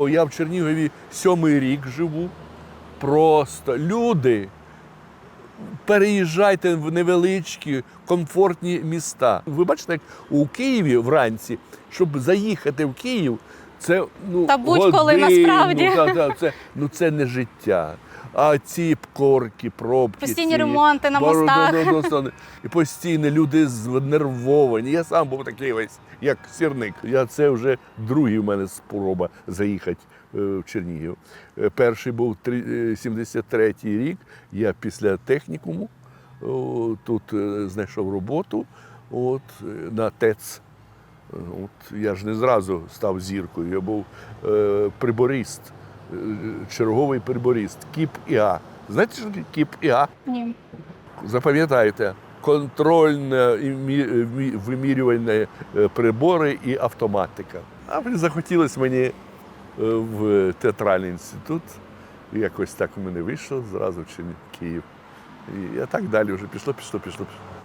Я в Чернігові сьомий рік живу. Просто люди. Переїжджайте в невеличкі, комфортні міста. Ви бачите, як у Києві вранці, щоб заїхати в Київ, це ну Та будь-коли насправді. та, та, це, ну це не життя. А ці корки, пробки. Постійні ці, ремонти на Бо- мостах. да, да. І постійно люди знервовані. Я сам був такий весь, як сірник. Я це вже другий в мене спроба заїхати е, в Чернігів. Е, Перший був три- е, 73-й рік. Я після технікуму тут знайшов роботу от, на ТЕЦ. От, я ж не зразу став зіркою, я був е, приборист, е, черговий приборист, КІП ІА. Знаєте, що таке КІП ІА? Ні. Запам'ятайте, контрольне вимірювальні е, прибори і автоматика. А мені захотілося мені е, в театральний інститут. І якось так у мене вийшло зразу Черні- Київ. І я так далі вже пішло, пішло, пішло. пішло.